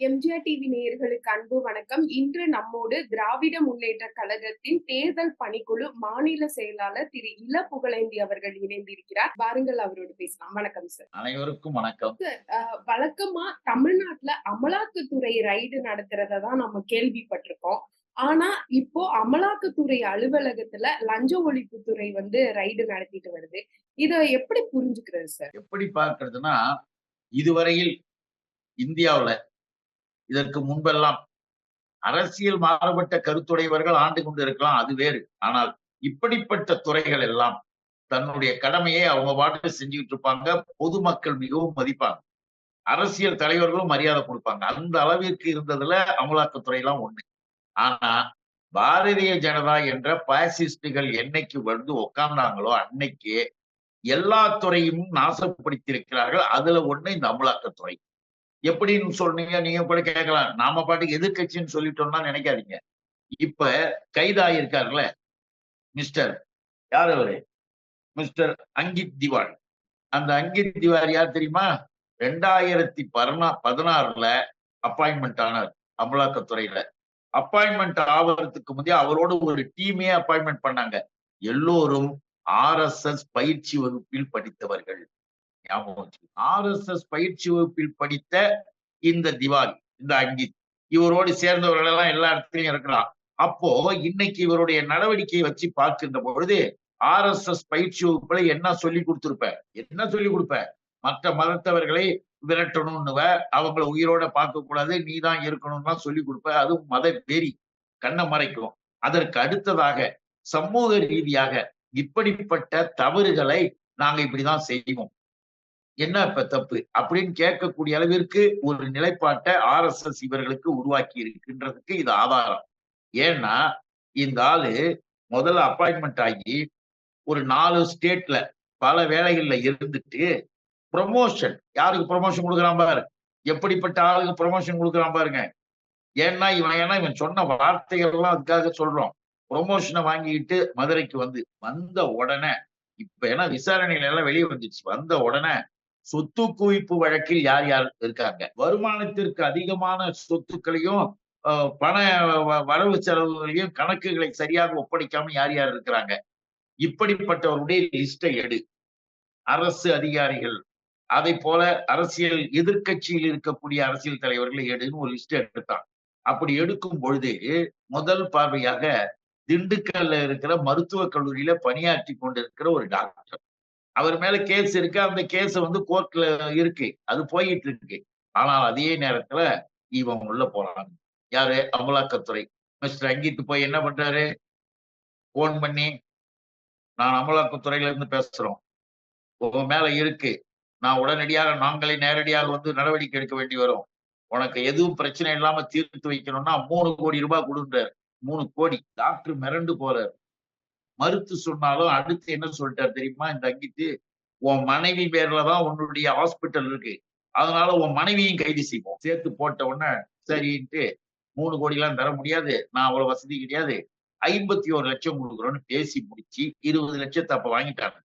MGR TV நேயர்களுக்கு அன்பு வணக்கம். இன்று நம்மோடு திராவிட முன்னேற்ற கழகத்தின் தேர்தல் பணிக்குழு மாநில செயலாளர் திரு இள புகழேந்தி அவர்கள் இணைந்திருக்கிறார். வாருங்கள் அவரோடு பேசலாம். வணக்கம் சார் அனைவருக்கும் வணக்கம். வழக்கமா தமிழ்நாட்டுல அமலாக்கத்துறை ரைடு நடத்துறத தான் நம்ம கேள்விப்பட்டிருக்கோம். ஆனா இப்போ அமலாக்கத்துறை அலுவலகத்துல லஞ்ச ஒழிப்புத்துறை வந்து ரைடு நடத்திட்டு வருது. இத எப்படி புரிஞ்சுக்கிறது சார் எப்படி பார்க்கிறதுனா இதுவரையில் இந்தியாவுல இதற்கு முன்பெல்லாம் அரசியல் மாறுபட்ட கருத்துடையவர்கள் ஆண்டு கொண்டு இருக்கலாம் அது வேறு. ஆனால் இப்படிப்பட்ட துறைகள் எல்லாம் தன்னுடைய கடமையை அவங்க பாட்டு செஞ்சுக்கிட்டு இருப்பாங்க. பொதுமக்கள் மிகவும் மதிப்பாங்க. அரசியல் தலைவர்களும் மரியாதை கொடுப்பாங்க. அந்த அளவிற்கு இருந்ததுல அமலாக்கத்துறை எல்லாம் ஒண்ணு. ஆனா பாரதிய ஜனதா என்ற பாசிஸ்டுகள் என்னைக்கு வந்து உட்கார்ந்தாங்களோ அன்னைக்கு எல்லா துறையும் நாசப்படுத்தியிருக்கிறார்கள். அதுல ஒண்ணு இந்த அமலாக்கத்துறை. எப்படின்னு சொன்னீங்க நீங்க கூட கேட்கலாம். நாம பாட்டுக்கு எதிர்கட்சின்னு சொல்லிட்டோம்னா நினைக்காதீங்க. இப்ப கைதாயிருக்காருல்ல மிஸ்டர் யார் அவரு? மிஸ்டர் அங்கித் திவால் அந்த அங்கித் திவாரி யார் தெரியுமா? ரெண்டாயிரத்தி பதினா பதினாறுல அப்பாயின்மெண்ட் ஆனார் அமலாக்கத்துறையில. அப்பாயின்மெண்ட் ஆவறதுக்கு முந்தைய அவரோட ஒரு டீமே அப்பாயின்மெண்ட் பண்ணாங்க. எல்லோரும் ஆர்எஸ்எஸ் எஸ் பயிற்சி வகுப்பில் படித்தவர்கள். ஞாபகம் ஆர் எஸ் எஸ் பயிற்சி வகுப்பில் படித்த இந்த திவாரி இந்த அங்கித் இவரோடு சேர்ந்தவர்கள் எல்லாம் எல்லா இடத்துலயும் இருக்கிறான் அப்போ இன்னைக்கு இவருடைய நடவடிக்கையை வச்சு பார்க்கின்ற பொழுது ஆர் எஸ் எஸ் பயிற்சி வகுப்புல என்ன சொல்லி கொடுத்திருப்ப என்ன சொல்லி கொடுப்ப மற்ற மதத்தவர்களை விரட்டணும்னுவ அவங்களை உயிரோட பார்க்க கூடாது நீ தான் இருக்கணும்லாம் சொல்லி கொடுப்ப அதுவும் மத வெறி கண்ணை மறைக்கும். அதற்கு அடுத்ததாக சமூக ரீதியாக இப்படிப்பட்ட தவறுகளை நாங்க இப்படிதான் செய்வோம். என்ன இப்ப தப்பு? அப்படின்னு கேட்கக்கூடிய அளவிற்கு ஒரு நிலைப்பாட்டை ஆர் எஸ் எஸ் இவர்களுக்கு உருவாக்கி இருக்கின்றதுக்கு இது ஆதாரம். ஏன்னா இந்த ஆளு முதல்ல அப்பாயின்மெண்ட் ஆகி ஒரு நாலு ஸ்டேட்ல பல வேலைகள்ல இருந்துட்டு ப்ரொமோஷன் யாருக்கு ப்ரொமோஷன் கொடுக்குறான் பாரு? எப்படிப்பட்ட ஆளுக்கு ப்ரொமோஷன் கொடுக்குறான் பாருங்க. ஏன்னா இவன் ஏன்னா இவன் சொன்ன வார்த்தைகள்லாம் அதுக்காக சொல்றோம். ப்ரொமோஷனை வாங்கிட்டு மதுரைக்கு வந்து வந்த உடனே இப்ப ஏன்னா விசாரணைகள் எல்லாம் வெளியே வந்துச்சு. வந்த உடனே சொத்து குவிப்பு வழக்கில் யார் யார் இருக்காங்க? வருமானத்திற்கு அதிகமான சொத்துக்களையும் பண வரவு செலவுகளையும் கணக்குகளை சரியாக ஒப்படைக்காம யார் யார் இருக்கிறாங்க? இப்படிப்பட்டவருடைய லிஸ்டை எடு. அரசு அதிகாரிகள். அதை போல அரசியல் எதிர்கட்சியில் இருக்கக்கூடிய அரசியல் தலைவர்களை எடுன்னு ஒரு லிஸ்ட் எடுத்தான். அப்படி எடுக்கும் பொழுது முதல் பார்வையாக திண்டுக்கல்ல இருக்கிற மருத்துவக் கல்லூரியில பணியாற்றி கொண்டிருக்கிற ஒரு டாக்டர். அவர் மேல கேஸ் இருக்கு. அந்த கேஸ் வந்து கோர்ட்ல இருக்கு. அது போயிட்டு இருக்கு ஆனால் அதே நேரத்துல இவன் உள்ள போறாங்க யாரு? அமலாக்கத்துறை. மிஸ்டர் அங்கிட்டு போய் என்ன பண்றாரு? போன் பண்ணி நான் அமலாக்கத்துறையில இருந்து பேசுறோம். உங்க மேல இருக்கு. நான் உடனடியாக நாங்களே நேரடியாக வந்து நடவடிக்கை எடுக்க வேண்டி வரும். உனக்கு எதுவும் பிரச்சனை இல்லாம தீர்த்து வைக்கணும்னா மூணு கோடி ரூபாய் கொடுன்றார். மூணு கோடி. டாக்டர் மிரண்டு போறாரு. மறுத்து சொன்னாலும் அடுத்து என்ன சொல்லிட்டார் தெரியுமா? இந்த அங்கிட்டு உன் மனைவி பேர்லதான் உன்னுடைய ஹாஸ்பிட்டல் இருக்கு. அதனால உன் மனைவியும் கைது செய்வோம். சேர்த்து போட்ட உடனே சரின்ட்டு மூணு கோடி எல்லாம் தர முடியாது. நான் அவ்வளவு வசதி கிடையாது. ஐம்பத்தி ஒரு லட்சம் கொடுக்குறோன்னு பேசி முடிச்சு இருபது லட்சத்தை அப்ப வாங்கிட்டாங்க.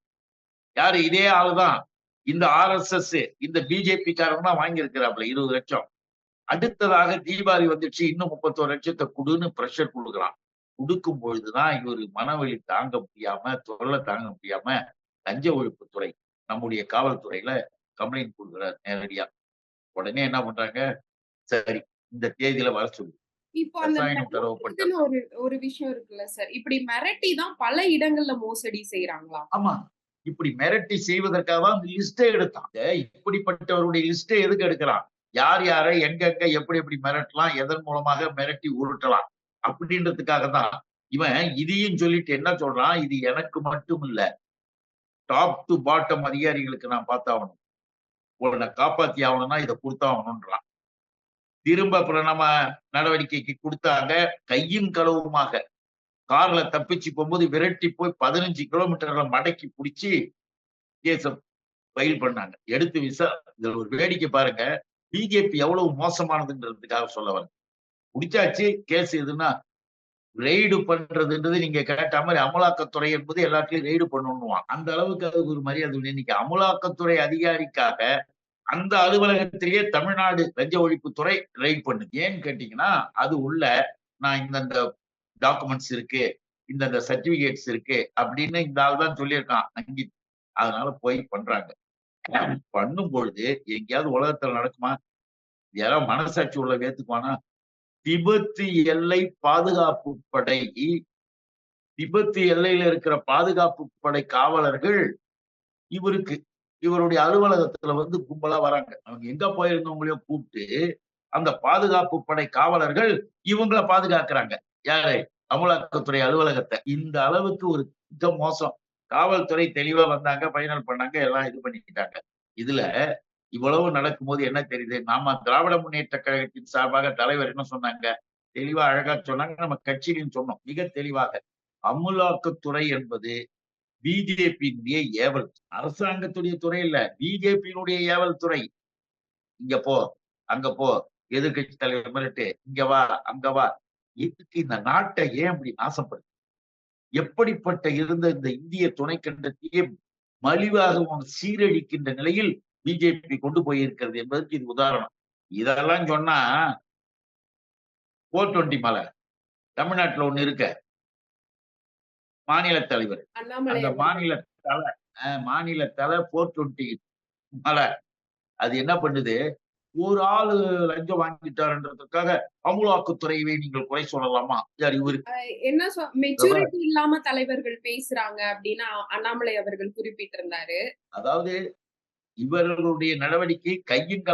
யாரு? இதே ஆளுதான். இந்த ஆர் எஸ் எஸ் இந்த பிஜேபி காரன் தான் வாங்கியிருக்கிறாப்ல இருபது லட்சம். அடுத்ததாக தீபாவளி வந்துச்சு இன்னும் முப்பத்தோரு லட்சத்தை கொடுன்னு ப்ரெஷர் கொடுக்குறான். கொடுக்கும் பொழுதுதான் இவர் மனவழி தாங்க முடியாம தொல்லை தாங்க முடியாம லஞ்ச ஒழிப்புத்துறை நம்முடைய காவல்துறையில கம்ப்ளைண்ட் கொடுக்குறாரு நேரடியா. உடனே என்ன பண்றாங்க? சரி இந்த தேதியில வர சொல்லு. இப்போ அந்த ஒரு ஒரு விஷயம் இருக்குல்ல சார் இப்படி மிரட்டி தான் பல இடங்கள்ல மோசடி செய்யறாங்களா ஆமா. இப்படி மிரட்டி செய்வதற்காக தான் லிஸ்டே எடுத்தான். இப்படிப்பட்டவருடைய லிஸ்டை எதுக்கு எடுக்கிறான்? யார் யாரை எங்கெங்க எப்படி எப்படி மிரட்டலாம்? எதன் மூலமாக மிரட்டி உருட்டலாம்? அப்படின்றதுக்காக தான் இவன் இதையும் சொல்லிட்டு என்ன சொல்றான்? இது எனக்கு மட்டும் இல்ல டாப் டு பாட்டம் அதிகாரிகளுக்கு நான் பார்த்தாகணும். உன்னை காப்பாத்தி ஆகணும்னா இதை கொடுத்தாகணும்ன்றான். திரும்ப பிரணம நடவடிக்கைக்கு கொடுத்தாங்க. கையும் களவுமாக கார்ல தப்பிச்சு போகும்போது விரட்டி போய் பதினஞ்சு கிலோமீட்டர்ல மடக்கி பிடிச்சி கேச ஃபைல் பண்ணாங்க. எடுத்து விசா இதுல ஒரு வேடிக்கை பாருங்க. பிஜேபி எவ்வளவு மோசமானதுன்றதுக்காக சொல்ல வரேன். முடிச்சாச்சு கேஸ் எதுன்னா ரெய்டு பண்றதுன்றது நீங்க கேட்ட மாதிரி அமலாக்கத்துறை என்பது எல்லாத்துலயும் ரெய்டு பண்ணணுவான் அந்த அளவுக்கு அதுக்கு ஒரு மரியாதை இன்னைக்கு அமலாக்கத்துறை அதிகாரிக்காக அந்த அலுவலகத்திலேயே தமிழ்நாடு லஞ்ச ஒழிப்புத்துறை ரெய்ட் பண்ணுது. ஏன்னு கேட்டீங்கன்னா அது உள்ள நான் இந்தந்த டாக்குமெண்ட்ஸ் இருக்கு இந்தந்த சர்டிபிகேட்ஸ் இருக்கு அப்படின்னு இந்த ஆள் தான் சொல்லியிருக்கான் அங்கி அதனால போய் பண்றாங்க. பண்ணும் பொழுது எங்கேயாவது உலகத்துல நடக்குமா? யாராவது மனசாட்சி உள்ள வேத்துக்குவானா? திபெத்து எல்லை பாதுகாப்பு படை. திபெத்து எல்லையில இருக்கிற பாதுகாப்பு படை காவலர்கள் இவருக்கு இவருடைய அலுவலகத்துல வந்து கும்பலா வராங்க. அவங்க எங்க போயிருந்தவங்களையும் கூப்பிட்டு அந்த பாதுகாப்பு படை காவலர்கள் இவங்கள பாதுகாக்கிறாங்க. யாரு? அமலாக்கத்துறை அலுவலகத்தை. இந்த அளவுக்கு ஒரு மிக மோசம். காவல்துறை தெளிவா வந்தாங்க ஃபைனல் பண்ணாங்க எல்லாம் இது பண்ணிக்கிட்டாங்க. இதுல இவ்வளவு நடக்கும்போது என்ன தெரியுது? நாம திராவிட முன்னேற்ற கழகத்தின் சார்பாக தலைவர் என்ன சொன்னாங்க? தெளிவா அழகா சொன்னாங்க. நம்ம கட்சியிலும் சொன்னோம். மிக தெளிவாக அமுலாக்கத்துறை என்பது பிஜேபியினுடைய ஏவல். அரசாங்கத்துடைய துறை இல்ல. பிஜேபியினுடைய ஏவல் துறை. இங்க போ அங்க போ. எதிர்கட்சி தலைவர் மிரட்டு. இங்க வா அங்க வா. எதுக்கு இந்த நாட்டை ஏன் அப்படி நாசப்படுது எப்படிப்பட்ட இருந்த இந்த இந்திய துணைக்கண்டத்தையே மலிவாகவும் சீரழிக்கின்ற நிலையில் பிஜேபி கொண்டு போயிருக்கிறது என்பதற்கு இது உதாரணம். இதெல்லாம் சொன்னா போர் டுவெண்ட்டி மலை தமிழ்நாட்டுல ஒண்ணு இருக்க. மாநில தலைவர். அந்த. மாநில தலை மாநில தலை போர் டுவெண்ட்டி மலை. அது என்ன பண்ணுது? ஒரு ஆளு லஞ்சம் வாங்கிட்டாருன்றதுக்காக அமலாக்கத்துறையை நீங்கள் குறை சொல்லலாமா? யார் இவரு? என்ன மெச்சூரிட்டி இல்லாம தலைவர்கள் பேசுறாங்க அப்படின்னு அண்ணாமலை அவர்கள் குறிப்பிட்டிருந்தாரு. அதாவது இவர்களுடைய நடவடிக்கை கையும்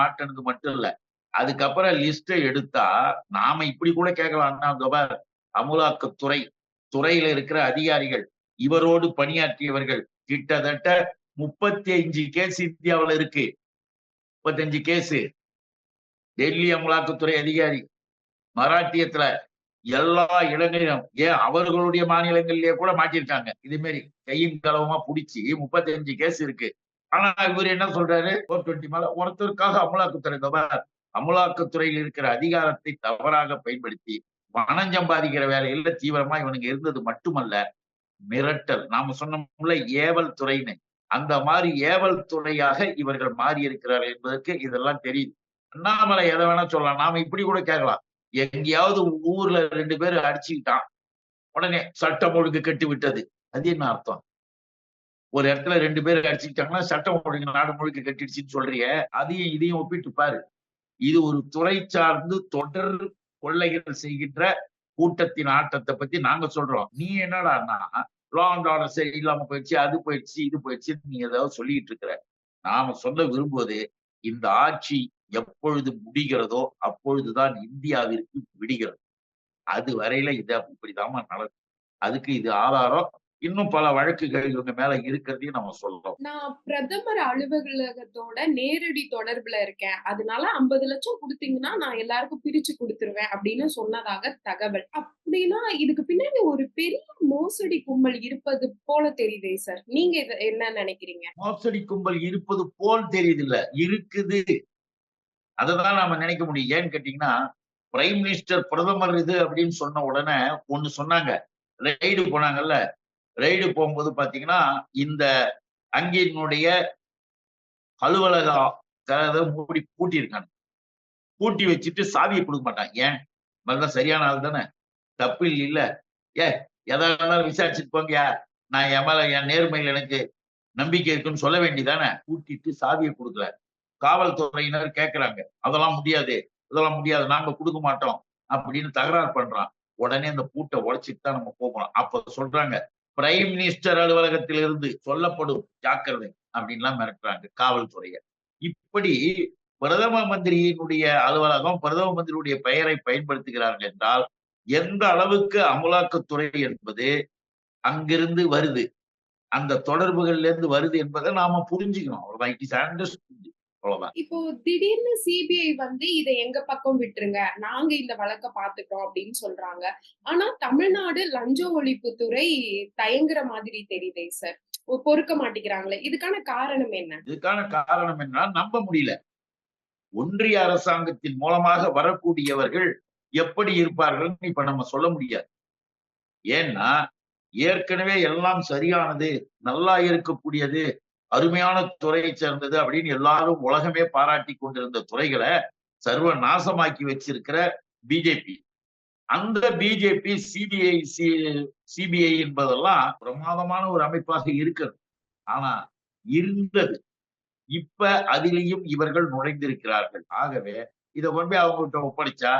மாற்றினது மட்டும் இல்ல. அதுக்கப்புறம் லிஸ்ட எடுத்தா நாம இப்படி கூட கேட்கலாம். அண்ணா பார் அமுலாக்கத்துறை துறையில இருக்கிற அதிகாரிகள் இவரோடு பணியாற்றியவர்கள் கிட்டத்தட்ட முப்பத்தி அஞ்சு கேஸ் இந்தியாவுல இருக்கு. முப்பத்தஞ்சு கேஸ் டெல்லி அமலாக்கத்துறை அதிகாரி மராட்டியத்துல எல்லா இடங்களிலும் ஏன் அவர்களுடைய மாநிலங்கள்லயே கூட மாட்டியிருக்காங்க இது மாதிரி கையும் கலவமா புடிச்சு முப்பத்தி அஞ்சு கேஸ் இருக்கு. ஆனா இவர் என்ன சொல்றாரு? போர் டுவெண்ட்டி மேல ஒருத்தருக்காக அமலாக்கத்துறை தவிர அமலாக்கத்துறையில் இருக்கிற அதிகாரத்தை தவறாக பயன்படுத்தி பணம் சம்பாதிக்கிற வேலையில தீவிரமா இவனுங்க இருந்தது மட்டுமல்ல மிரட்டல். நாம சொன்னோம்ல ஏவல் துறைன்னு. அந்த மாதிரி ஏவல் துறையாக இவர்கள் மாறி இருக்கிறார்கள் என்பதற்கு இதெல்லாம் தெரியுது. அண்ணாமலை எதை வேணா சொல்லலாம். நாம இப்படி கூட கேட்கலாம். எங்கேயாவது ஊர்ல ரெண்டு பேரும் அடிச்சுக்கிட்டான். உடனே சட்டம் ஒழுங்கு கெட்டு விட்டது அது என்ன அர்த்தம்? ஒரு இடத்துல ரெண்டு பேர் அடிச்சுக்கிட்டாங்கன்னா சட்டம் ஒழுங்கு நாடு முழுக்க கட்டிடுச்சுன்னு சொல்றிய அதையும் இதையும் ஒப்பிட்டு பாரு. இது ஒரு துறை சார்ந்து தொடர் கொள்ளைகள் செய்கின்ற கூட்டத்தின் ஆட்டத்தை பத்தி நாங்க சொல்றோம். நீ என்னடான்னா லா அண்ட் ஆர்டர் சரி இல்லாம போயிடுச்சு அது போயிடுச்சு இது போயிடுச்சு நீ ஏதாவது சொல்லிட்டு இருக்கிற. நாம சொல்ல விரும்புவது இந்த ஆட்சி எப்பொழுது முடிகிறதோ அப்பொழுதுதான் இந்தியாவிற்கு விடுகிறது. அது வரையில இது இப்படிதாம்மா நடக்கும். அதுக்கு இது ஆதாரம் இன்னும் பல வழக்குகள் இவங்க மேல இருக்கிறதையும் நம்ம சொல்றோம் நான் பிரதமர் அலுவலகத்தோட நேரடி தொடர்புல இருக்கேன். அதனால ஐம்பது லட்சம் கொடுத்தீங்கன்னா நான் எல்லாருக்கும் பிரிச்சு கொடுத்துருவேன் அப்படின்னு சொன்னதாக தகவல். அப்படின்னா இதுக்கு பின்னாடி ஒரு பெரிய மோசடி கும்பல் இருப்பது போல தெரியுதே சார். நீங்க இத என்ன நினைக்கிறீங்க? மோசடி கும்பல் இருப்பது போல் தெரியுது இல்ல இருக்குது. அததான் நாம நினைக்க முடியும். ஏன்னு கேட்டீங்கன்னா பிரைம் மினிஸ்டர் பிரதமர் இது அப்படின்னு சொன்ன உடனே ஒண்ணு சொன்னாங்க. ரைடு போனாங்கல்ல. ரைடு போகும்போது பாத்தீங்கன்னா இந்த அங்கினுடைய அலுவலகம் கதவை மூடி பூட்டியிருக்காங்க. பூட்டி வச்சுட்டு சாவியை கொடுக்க மாட்டாங்க. ஏன்? மறுதான் சரியான ஆள் தானே. தப்பு இல்ல ஏ எதா இருந்தாலும் விசாரிச்சுட்டு போங்க நான் என் மேல என் நேர்மையில் எனக்கு நம்பிக்கை இருக்குன்னு சொல்ல வேண்டிதானே பூட்டிட்டு சாவியை கொடுக்கல. காவல்துறையினர் கேட்கிறாங்க அதெல்லாம் முடியாது. இதெல்லாம் முடியாது. நாங்க கொடுக்க மாட்டோம். அப்படின்னு தகராறு பண்றான். உடனே அந்த பூட்டை உடைச்சிட்டு தான் நம்ம போகணும். அப்ப சொல்றாங்க பிரைம் மினிஸ்டர் அலுவலகத்திலிருந்து சொல்லப்படும் ஜாக்கிரதை அப்படின்லாம் மிரட்டுறாங்க காவல்துறைய. இப்படி பிரதம மந்திரியினுடைய அலுவலகம் பிரதம மந்திரியுடைய பெயரை பயன்படுத்துகிறார்கள் என்றால் எந்த அளவுக்கு அமலாக்கத்துறை என்பது அங்கிருந்து வருது அந்த தொடர்புகள்ல இருந்து வருது என்பதை நாம புரிஞ்சுக்கணும். அவ்வளவுதான் இட் இஸ் அண்டர்ஸ்டுட் அவ்வளவுதான். இப்போ திடீர்னு சிபிஐ வந்து இதை எங்க பக்கம் விட்டுருங்க நாங்க இந்த வழக்க பாத்துட்டோம் அப்படின்னு சொல்றாங்க. ஆனா தமிழ்நாடு லஞ்ச ஒழிப்புத்துறை தயங்குற மாதிரி தெரியுதே சார் பொறுக்க மாட்டேங்கிறாங்களே. இதுக்கான காரணம் என்ன? இதுக்கான காரணம் என்ன நம்ப முடியல. ஒன்றிய அரசாங்கத்தின் மூலமாக வரக்கூடியவர்கள் எப்படி இருப்பார்கள் இப்ப நம்ம சொல்ல முடியாது. ஏன்னா ஏற்கனவே எல்லாம் சரியானது நல்லா இருக்கக்கூடியது அருமையான துறையை சேர்ந்தது அப்படின்னு எல்லாரும் உலகமே பாராட்டி கொண்டிருந்த துறைகளை சர்வ நாசமாக்கி வச்சிருக்கிற பிஜேபி அந்த பிஜேபி சிபிஐ சிபிஐ என்பதெல்லாம் பிரமாதமான ஒரு அமைப்பாக இருக்கிறது. ஆனா இருந்தது. இப்ப அதிலேயும் இவர்கள் நுழைந்திருக்கிறார்கள். ஆகவே இதை கொண்டு போய் அவங்ககிட்ட ஒப்படைச்சா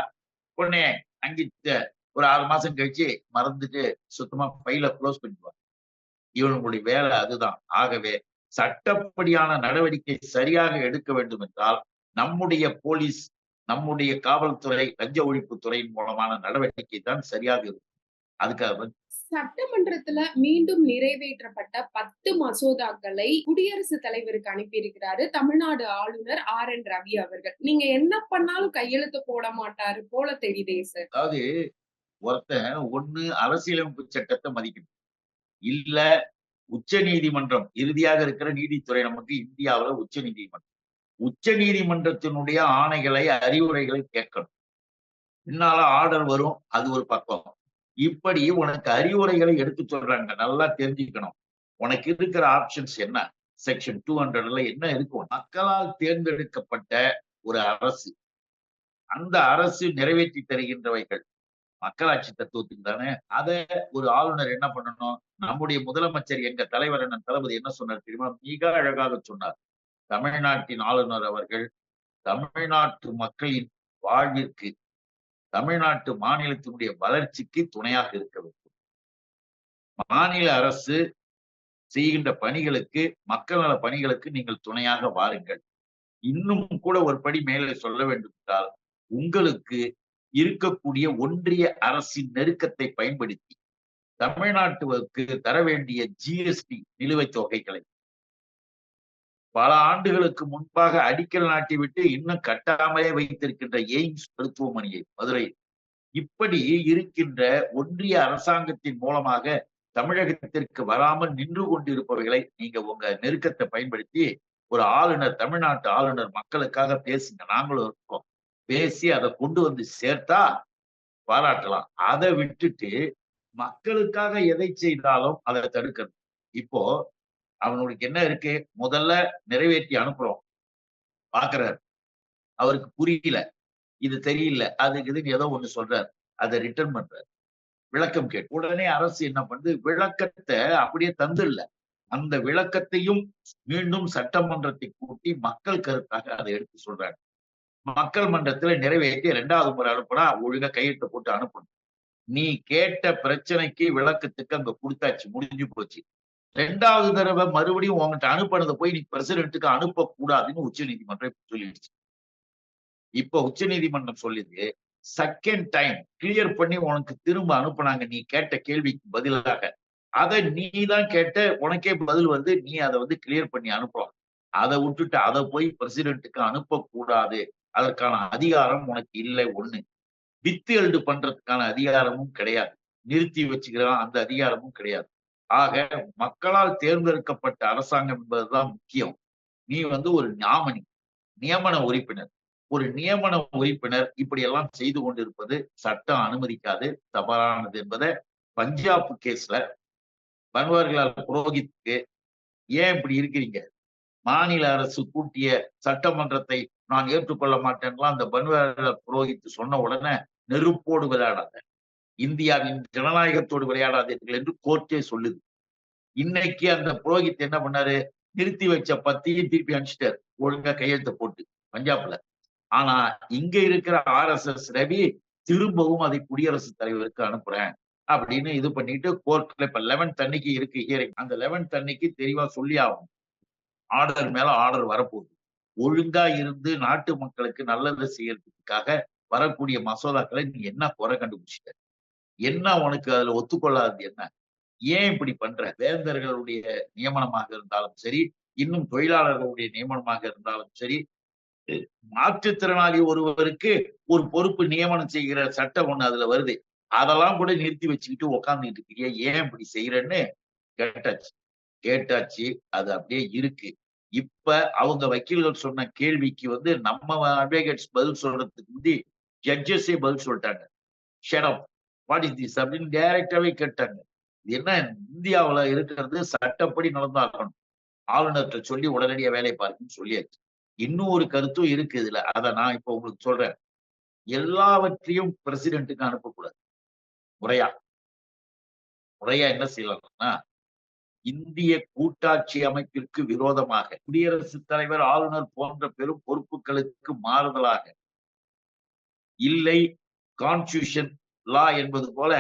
உடனே அங்கிட்ட ஒரு ஆறு மாசம் கழிச்சு மறந்துட்டு சுத்தமா ஃபைல க்ளோஸ் பண்ணிடுவாங்க. இவனுடைய வேலை அதுதான். ஆகவே சட்டப்படியான நடவடிக்கை சரியாக எடுக்க வேண்டும் என்றால் நம்முடைய போலீஸ் நம்முடைய காவல்துறை லஞ்ச ஒழிப்புத்துறையின் மூலமான நடவடிக்கை தான் சரியாக இருக்கும். அதுக்காக சட்டமன்றத்துல மீண்டும் நிறைவேற்றப்பட்ட பத்து மசோதாக்களை குடியரசுத் தலைவருக்கு அனுப்பியிருக்கிறாரு தமிழ்நாடு ஆளுநர் ஆர் என் ரவி அவர்கள். நீங்க என்ன பண்ணாலும் கையெழுத்து போட மாட்டாரு போல தெரியுதே சார். அதாவது ஒருத்தன் ஒண்ணு அரசியலமைப்பு சட்டத்தை மதிக்கணும். இல்ல உச்ச நீதிமன்றம் இறுதியாக இருக்கிற நீதித்துறை நமக்கு இந்தியாவுல உச்ச நீதிமன்றம். உச்ச நீதிமன்றத்தினுடைய ஆணைகளை அறிவுரைகளை கேட்கணும். பின்னால ஆர்டர் வரும் அது ஒரு பக்கம் இப்படி உனக்கு அறிவுரைகளை எடுத்து சொல்றாங்க நல்லா தெரிஞ்சுக்கணும். உனக்கு இருக்கிற ஆப்ஷன்ஸ் என்ன? செக்ஷன் டூ ஹண்ட்ரட்ல என்ன இருக்கும் மக்களால் தேர்ந்தெடுக்கப்பட்ட ஒரு அரசு. அந்த அரசு நிறைவேற்றி தருகின்றவைகள். மக்களாட்சி தத்துவத்துக்கு தானே. அதை ஒரு ஆளுநர் என்ன பண்ணணும்? நம்முடைய முதலமைச்சர் எங்க தலைவர் என்ன தளபதி என்ன சொன்னார் தெரியுமா? மிக அழகாக சொன்னார். தமிழ்நாட்டின் ஆளுநர் அவர்கள் தமிழ்நாட்டு மக்களின் வாழ்விற்கு தமிழ்நாட்டு மாநிலத்தினுடைய வளர்ச்சிக்கு துணையாக இருக்க வேண்டும். மாநில அரசு செய்கின்ற பணிகளுக்கு மக்கள் நல பணிகளுக்கு நீங்கள் துணையாக வாருங்கள். இன்னும் கூட ஒரு படி மேலே சொல்ல வேண்டும் என்றால் உங்களுக்கு இருக்கக்கூடிய ஒன்றிய அரசின் நெருக்கத்தை பயன்படுத்தி தமிழ்நாட்டுக்கு தர வேண்டிய ஜிஎஸ்டி நிலுவைத் தொகைகளை பல ஆண்டுகளுக்கு முன்பாக அடிக்கல் நாட்டி விட்டு இன்னும் கட்டாமலே வைத்திருக்கின்ற எய்ம்ஸ் மருத்துவமனையை மதுரை இப்படி இருக்கின்ற ஒன்றிய அரசாங்கத்தின் மூலமாக தமிழகத்திற்கு வராமல் நின்று கொண்டிருப்பவர்களை நீங்க உங்க நெருக்கத்தை பயன்படுத்தி ஒரு ஆளுநர் தமிழ்நாட்டு ஆளுநர் மக்களுக்காக பேசுங்க. நாங்களும் இருக்கோம். பேசி அதை கொண்டு வந்து சேர்த்தா பாராட்டலாம். அதை விட்டுட்டு மக்களுக்காக எதை செய்தாலும் அதை தடுக்கணும். இப்போ அவனுக்கு என்ன இருக்கு? முதல்ல நிறைவேற்றி அனுப்புறோம். பாக்குறாரு. அவருக்கு புரியல. இது தெரியல. அதுக்கு இதுன்னு ஏதோ ஒண்ணு சொல்றாரு. அதை ரிட்டர்ன் பண்றாரு. விளக்கம் கேட்டு. உடனே அரசு என்ன பண்ணுது? விளக்கத்தை அப்படியே தந்துடல. அந்த விளக்கத்தையும் மீண்டும் சட்டமன்றத்தை கூட்டி மக்கள் கருத்தாக அதை எடுத்து சொல்றாங்க. மக்கள் மன்றத்துல நிறைவேற்றி இரண்டாவது முறை அனுப்புனா ஒழுங்கா கையெழுத்து போட்டு அனுப்பணும். நீ கேட்ட பிரச்சனைக்கு விளக்கத்துக்கு அங்க கொடுத்தாச்சு முடிஞ்சு போச்சு. ரெண்டாவது தடவை மறுபடியும் உங்ககிட்ட அனுப்பினதை போய் நீ பிரசிடென்ட்டுக்கு அனுப்ப கூடாதுன்னு உச்ச நீதிமன்றம் சொல்லிடுச்சு. இப்ப உச்ச நீதிமன்றம் சொல்லுது செகண்ட் டைம் கிளியர் பண்ணி உனக்கு திரும்ப அனுப்புனாங்க நீ கேட்ட கேள்விக்கு பதிலாக. அதை நீ தான் கேட்ட உனக்கே பதில் வந்து நீ அதை வந்து கிளியர் பண்ணி அனுப்பலாம் அதை விட்டுட்டு அதை போய் பிரசிடென்ட்டுக்கு அனுப்பக்கூடாது. அதற்கான அதிகாரம் உனக்கு இல்லை ஒண்ணு. வித்து எழுடு பண்றதுக்கான அதிகாரமும் கிடையாது. நிறுத்தி வச்சுக்கிறான் அந்த அதிகாரமும் கிடையாது. ஆக மக்களால் தேர்ந்தெடுக்கப்பட்ட அரசாங்கம் என்பதுதான் முக்கியம். நீ வந்து ஒரு ஞாமணி நியமன உறுப்பினர். ஒரு நியமன உறுப்பினர் இப்படி எல்லாம் செய்து கொண்டிருப்பது சட்டம் அனுமதிக்காது தவறானது என்பதை பஞ்சாப் கேஸ்ல பன்வாரிலால் புரோஹித்துக்கு ஏன் இப்படி இருக்கிறீங்க? மாநில அரசு கூட்டிய சட்டமன்றத்தை நான் ஏற்றுக்கொள்ள மாட்டேன்லாம் அந்த பன்வாரிலால் புரோஹித் சொன்ன உடனே நெருப்போடு விளையாடாத. இந்தியாவின் ஜனநாயகத்தோடு விளையாடாதீர்கள் என்று கோர்ட்டே சொல்லுது. இன்னைக்கு அந்த புரோஹித் என்ன பண்ணாரு? நிறுத்தி வச்ச பத்தியும் திருப்பி அனுப்பிச்சிட்டாரு. ஒழுங்கா கையெழுத்த போட்டு பஞ்சாப்ல. ஆனா இங்க இருக்கிற ஆர் எஸ் எஸ் ரவி திரும்பவும் அதை குடியரசுத் தலைவருக்கு அனுப்புறேன் அப்படின்னு இது பண்ணிட்டு கோர்ட்ல இப்ப லெவன்த் அன்னைக்கு இருக்கு ஹியரிங் அந்த லெவன்த் அன்னைக்கு தெளிவா சொல்லி ஆகும் ஆர்டர் மேல ஆர்டர் வரப்போகுது. ஒழுங்கா இருந்து நாட்டு மக்களுக்கு நல்லது செய்யறதுக்காக வரக்கூடிய மசோதாக்களை நீ என்ன குறை கண்டுபிடிச்சிட்ட? என்ன உனக்கு அதுல ஒத்துக்கொள்ளாதது என்ன? ஏன் இப்படி பண்ற? வேந்தர்களுடைய நியமனமாக இருந்தாலும் சரி இன்னும் தொழிலாளர்களுடைய நியமனமாக இருந்தாலும் சரி மாற்றுத்திறனாளி ஒருவருக்கு ஒரு பொறுப்பு நியமனம் செய்கிற சட்டம் ஒண்ணு அதுல வருது. அதெல்லாம் கூட நிறுத்தி வச்சுக்கிட்டு உக்காந்துட்டு இருக்கியா ஏன் இப்படி செய்யறன்னு கேட்டாச்சு. கேட்டாச்சு அது அப்படியே இருக்கு. இப்ப அவங்க வக்கீல்கள் சொன்ன கேள்விக்கு வந்து நம்ம அட்வொகேட்ஸ் பதில் சொல்றதுக்கு முந்தி ஜட்ஜஸே பதில் சொல்லிட்டாங்க. ஷெடப் வாட் இஸ் திஸ் அப்படின்னு டைரக்டாவே கேட்டாங்க. என்ன? இந்தியாவுல இருக்கிறது சட்டப்படி நடந்தாக்கணும் ஆளுநர்கிட்ட சொல்லி உடனடியா வேலையை பார்க்கணும்னு சொல்லியாச்சு. இன்னும் ஒரு கருத்தும் இருக்கு இதுல. அத நான் இப்ப உங்களுக்கு சொல்றேன். எல்லாவற்றையும் பிரசிடென்ட்டுக்கு அனுப்பக்கூடாது. முறையா. முறையா என்ன செய்யலாம்னா இந்திய கூட்டாட்சி அமைப்பிற்கு விரோதமாக குடியரசுத் தலைவர் ஆளுநர் போன்ற பெரும் பொறுப்புகளுக்கு மாறுதலாக இல்லை கான்ஸ்டியூஷன் லா என்பது போல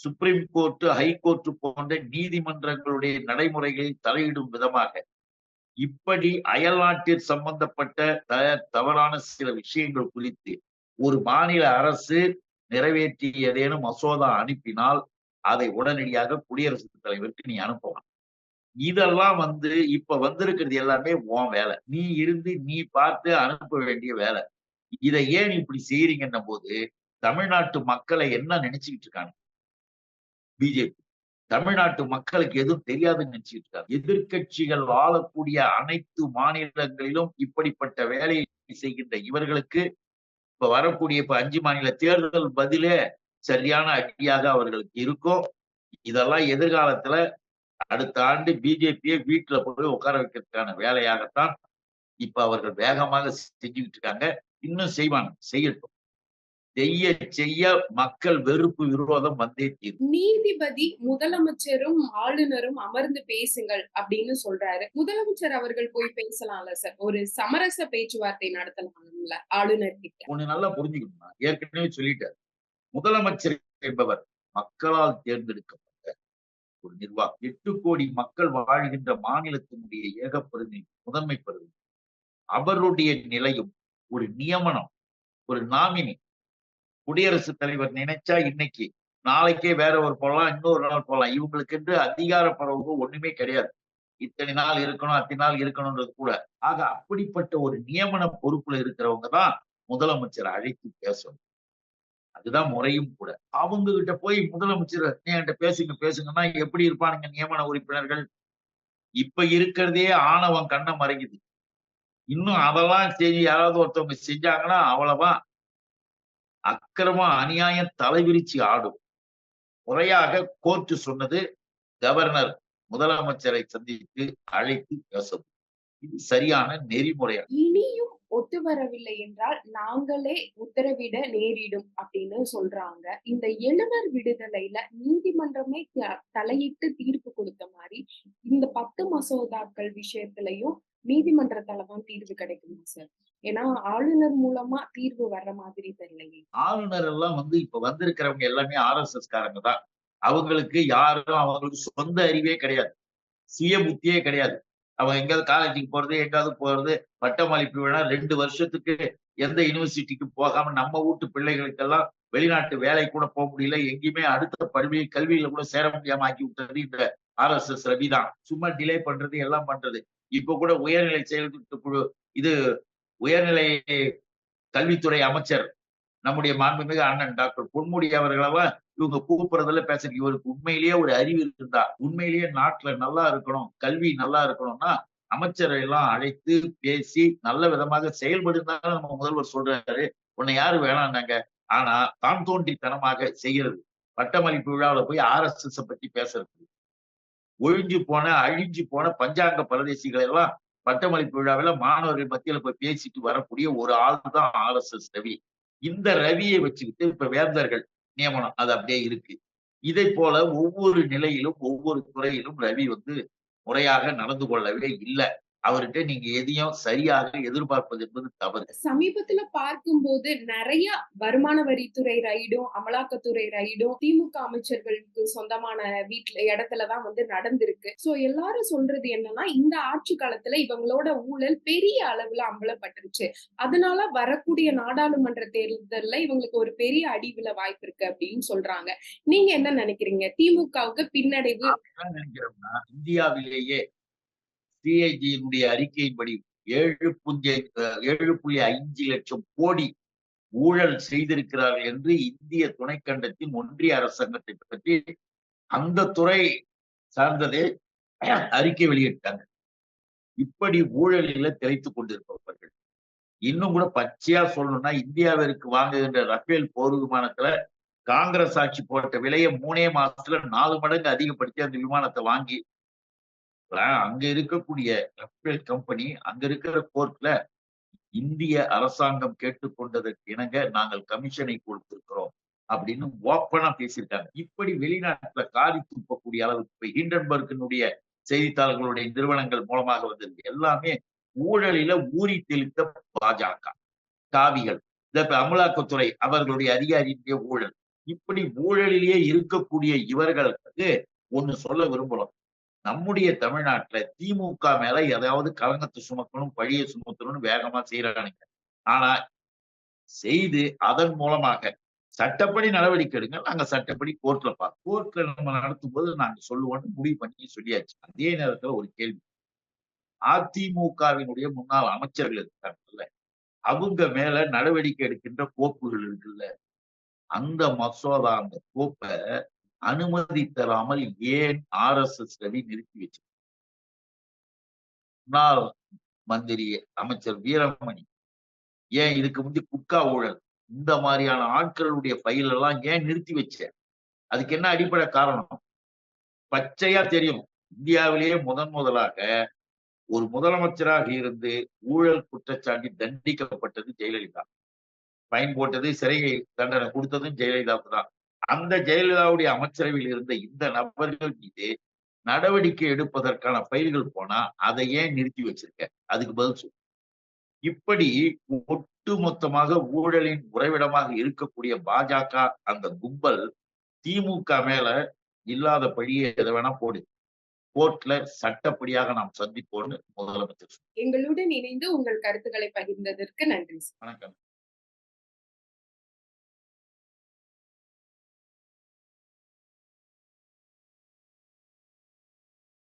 சுப்ரீம் கோர்ட் ஹைகோர்ட் போன்ற நீதிமன்றங்களுடைய நடைமுறைகளில் தலையிடும் விதமாக இப்படி அயல்நாட்டில் சம்பந்தப்பட்ட த- தவறான சில விஷயங்கள் குறித்து ஒரு மாநில அரசு நிறைவேற்றி ஏதேனும் மசோதா அனுப்பினால் அதை உடனடியாக குடியரசுத் தலைவருக்கு நீ அனுப்பலாம் இதெல்லாம் வந்து இப்ப வந்திருக்கிறது எல்லாமே உன் வேலை. நீ இருந்து நீ பார்த்து அனுப்ப வேண்டிய வேலை. இதை ஏன் இப்படி செய்யறீங்கன்னும் போது தமிழ்நாட்டு மக்களை என்ன நினைச்சுக்கிட்டு இருக்காங்க? பிஜேபி. தமிழ்நாட்டு மக்களுக்கு எதுவும் தெரியாதுன்னு நினைச்சுக்கிட்டு இருக்காங்க. எதிர்க்கட்சிகள் ஆளக்கூடிய அனைத்து மாநிலங்களிலும் இப்படிப்பட்ட வேலையை செய்கின்ற இவர்களுக்கு இப்ப வரக்கூடிய இப்ப அஞ்சு மாநில தேர்தல் பதிலே சரியான அடியாக அவர்களுக்கு இருக்கும். இதெல்லாம் எதிர்காலத்துல அடுத்த ஆண்டு பிஜேபியை வீட்டுல போய் உட்கார வைக்கிறதுக்கான வேலையாகத்தான் இப்ப அவர்கள் வேகமாக செஞ்சுக்கிட்டு இருக்காங்க. இன்னும் செய்வாங்க செய்யட்டும். செய்ய செய்ய மக்கள் வெறுப்பு விரோதம் வந்தே தீரும். நீதிபதி முதலமைச்சரும் ஆளுநரும் அமர்ந்து பேசுங்கள் அப்படின்னு சொல்றாரு. முதலமைச்சர் அவர்கள் போய் பேசலாம்ல சார்? ஒரு சமரச பேச்சுவார்த்தை நடத்தலாம்ல ஆளுநர் கிட்ட. ஒண்ணு நல்லா புரிஞ்சுக்கணும் ஏற்கனவே சொல்லிட்டார். முதலமைச்சர் என்பவர் மக்களால் தேர்ந்தெடுக்கப்பட்ட ஒரு நிர்வாகம். எட்டு கோடி மக்கள் வாழ்கின்ற மாநிலத்தினுடைய ஏக பிரதிநிதி முதன்மை பிரதிநிதி. அவருடைய நிலையும் ஒரு நியமனம் ஒரு நாமினி. குடியரசுத் தலைவர் நினைச்சா இன்னைக்கு நாளைக்கே வேற ஒரு போகலாம் இன்னொரு நாள் போகலாம் இவங்களுக்கு என்று அதிகார பரவு ஒண்ணுமே கிடையாது. இத்தனை நாள் இருக்கணும் அத்தனை நாள் இருக்கணும்ன்றது கூட. ஆக அப்படிப்பட்ட ஒரு நியமன பொறுப்புல இருக்கிறவங்க தான் முதலமைச்சர் அழைத்து பேசணும். அதுதான் முறையும் கூட. அவங்க கிட்ட போய் முதலமைச்சர் என்கிட்ட பேசுங்க பேசுங்கன்னா எப்படி இருப்பானுங்க நியமன உறுப்பினர்கள்? இப்ப இருக்கிறதே ஆணவம் கண்ணை மறைக்குது. இன்னும் அதெல்லாம் செஞ்சு யாராவது ஒருத்தவங்க செஞ்சாங்கன்னா அவ்வளவுதான் அக்கிரமா அநியாயம் தலைவிரிச்சு ஆடும். முறையாக கோர்ட்டு சொன்னது கவர்னர் முதலமைச்சரை சந்தித்து அழைத்து பேசவும். இது சரியான நெறிமுறையாக இனியும் ஒத்து வரவில்லை என்றால் நாங்களே உத்தரவிட நேரிடும் அப்படின்னு சொல்றாங்க. இந்த எழுவர் விடுதலையில நீதிமன்றமே த- தலையிட்டு தீர்ப்பு கொடுத்த மாதிரி இந்த பத்து மசோதாக்கள் விஷயத்திலையும் நீதிமன்றத்தால தான் தீர்வு கிடைக்குமா சார் ஏன்னா ஆளுநர் மூலமா தீர்வு வர்ற மாதிரி தெரியலையே. ஆளுநர் எல்லாம் வந்து இப்ப வந்திருக்கிறவங்க எல்லாமே ஆர்எஸ்எஸ் காரங்க தான். அவங்களுக்கு யாரும் அவங்களுக்கு சொந்த அறிவே கிடையாது. சுய புத்தியே கிடையாது. அவங்க எங்காவது காலேஜுக்கு போறது எங்காவது போறது பட்டமளிப்பு விழா ரெண்டு வருஷத்துக்கு எந்த யூனிவர்சிட்டிக்கு போகாம நம்ம வீட்டு பிள்ளைகளுக்கெல்லாம் வெளிநாட்டு வேலை கூட போக முடியல. எங்கேயுமே அடுத்த பல்வி கல்வியில கூட சேர முடியாம ஆக்கி விட்டது இந்த ஆர்எஸ்எஸ் ரவி தான். சும்மா டிலே பண்றது எல்லாம் பண்றது. இப்ப கூட உயர்நிலை செயல்திட்ட குழு இது உயர்நிலை கல்வித்துறை அமைச்சர் நம்முடைய மாண்புமிகு அண்ணன் டாக்டர் பொன்முடி அவர்களெல்லாம் இவங்க கூப்பிடுறதுல பேசுறது இவருக்கு உண்மையிலேயே ஒரு அறிவு இருந்தா உண்மையிலேயே நாட்டுல நல்லா இருக்கணும் கல்வி நல்லா இருக்கணும்னா அமைச்சரை எல்லாம் அழைத்து பேசி நல்ல விதமாக செயல்படுந்தாலும் நம்ம முதல்வர் சொல்றாரு உன்னை யாரு வேணாம்னாங்க. ஆனா தான் தோன்றித்தனமாக செய்யறது பட்டமளிப்பு விழாவுல போய் ஆர்எஸ்எஸ் பத்தி பேசுறது. ஒழிஞ்சு போன அழிஞ்சு போன பஞ்சாங்க பிரதேசிகளை எல்லாம் பட்டமளிப்பு விழாவில மாணவர்கள் மத்தியில போய் பேசிட்டு வரக்கூடிய ஒரு ஆள் தான் எஸ் ரவி. இந்த ரவியை வச்சுக்கிட்டு இப்ப வேந்தர்கள் நியமனம். அது அப்படியே இருக்கு. இதை போல ஒவ்வொரு நிலையிலும் ஒவ்வொரு துறையிலும் ரவி வந்து முறையாக நடந்து கொள்ளவே இல்லை. அவர்கிட்ட நீங்க எதையும் சரியாக எதிர்பார்ப்பது என்பது தவறு. சமீபத்துல பார்க்கும்போது நிறைய வருமான வரித்துறை ரைடும் அமலாக்கத்துறை ரைடும் திமுக அமைச்சர்களுக்கு சொந்தமான வீட்டுல இடத்துலதான் வந்து நடந்திருக்கு. சோ எல்லாரும் சொல்றது என்னன்னா இந்த ஆட்சி காலத்துல இவங்களோட ஊழல் பெரிய அளவுல அம்பலப்பட்டுருச்சு. அதனால வரக்கூடிய நாடாளுமன்ற தேர்தல்ல இவங்களுக்கு ஒரு பெரிய அடிவில வாய்ப்பு இருக்கு அப்படின்னு சொல்றாங்க. நீங்க என்ன நினைக்கிறீங்க? திமுகவுக்கு பின்னடைவு நினைக்கிறோம்னா இந்தியாவிலேயே சிஐஜியினுடைய அறிக்கையின்படி ஏழு புள்ளி ஏழு புள்ளி அஞ்சு லட்சம் கோடி ஊழல் செய்திருக்கிறார்கள் என்று இந்திய துணைக்கண்டத்தின் ஒன்றிய அரசாங்கத்தை பற்றி அந்த துறை சார்ந்ததே அறிக்கை வெளியிட்டாங்க. இப்படி ஊழலில திளைத்துக் கொண்டிருப்பவர்கள். இன்னும் கூட பச்சையா சொல்லணும்னா இந்தியாவிற்கு வாங்குகின்ற ரஃபேல் போர் விமானத்துல காங்கிரஸ் ஆட்சி போட்ட விலையை மூணே மாசத்துல நாலு மடங்கு அதிகப்படுத்தி அந்த விமானத்தை வாங்கி அங்க இருக்கக்கூடிய ரஃபேல் கம்பெனி அங்க இருக்கிற கோர்ட்ல இந்திய அரசாங்கம் கேட்டுக்கொண்டதற்கு இணங்க நாங்கள் கமிஷனை கொடுத்திருக்கிறோம் அப்படின்னு ஓப்பனா பேசியிருக்காங்க. இப்படி வெளிநாட்டுல காரி துப்பக்கூடிய அளவுக்கு இப்ப ஹிண்டன்பர்க்கினுடைய செய்தித்தாள்களுடைய நிறுவனங்கள் மூலமாக வந்தது எல்லாமே ஊழலில ஊறி தெளித்த பாஜக காவிகள் இந்த அமலாக்கத்துறை அவர்களுடைய அதிகாரியுடைய ஊழல். இப்படி ஊழலிலேயே இருக்கக்கூடிய இவர்களுக்கு ஒண்ணு சொல்ல விரும்புறோம் நம்முடைய தமிழ்நாட்டுல திமுக மேல ஏதாவது கலங்கத்தை சுமக்கணும் பழியை சுமத்தணும்னு வேகமா செய்யறானுங்க ஆனா செய்து அதன் மூலமாக சட்டப்படி நடவடிக்கை எடுங்க நாங்க சட்டப்படி கோர்ட்ல பா கோர்ட்ல நம்ம நடத்தும் போது நாங்க சொல்லுவோம்னு முடிவு பண்ணி சொல்லியாச்சு. அதே நேரத்துல ஒரு கேள்வி. அதிமுகவினுடைய முன்னாள் அமைச்சர்கள் இருக்காங்கல்ல அவங்க மேல நடவடிக்கை எடுக்கின்ற கோப்புகள் இருக்குல்ல அந்த மசோதா அந்த கோப்பை அனுமதி தராமல் ஏன் ஆர் எஸ் எஸ் ரவி நிறுத்தி வச்சு? முன்னாள் மந்திரி அமைச்சர் வீரமணி ஏன் இதுக்கு முந்தி குட்கா ஊழல் இந்த மாதிரியான ஆட்களுடைய பயில் எல்லாம் ஏன் நிறுத்தி வச்ச? அதுக்கு என்ன அடிப்படை காரணம்? பச்சையா தெரியும். இந்தியாவிலேயே முதன் முதலாக ஒரு முதலமைச்சராக இருந்து ஊழல் குற்றச்சாட்டி தண்டிக்கப்பட்டது ஜெயலலிதா. ஃபைன் போட்டது சிறை தண்டனை கொடுத்ததும் ஜெயலலிதாவுக்கு தான். அந்த ஜெயலலிதாவுடைய அமைச்சரவையில் இருந்த இந்த நபர்கள் மீது நடவடிக்கை எடுப்பதற்கான ஃபைல்கள் போனா அதை ஏன் நிறுத்தி வச்சிருக்க அதுக்கு பதில் சொல்லு இப்படி ஒட்டுமொத்தமாக ஊழலின் உறைவிடமாக இருக்கக்கூடிய பாஜக அந்த கும்பல் திமுக மேல இல்லாத பழியை எதை வேணா போடு கோர்ட்ல சட்டப்படியாக நாம் சந்திப்போம்னு முதலமைச்சர். எங்களுடன் இணைந்து உங்கள் கருத்துக்களை பகிர்ந்ததற்கு நன்றி. வணக்கம்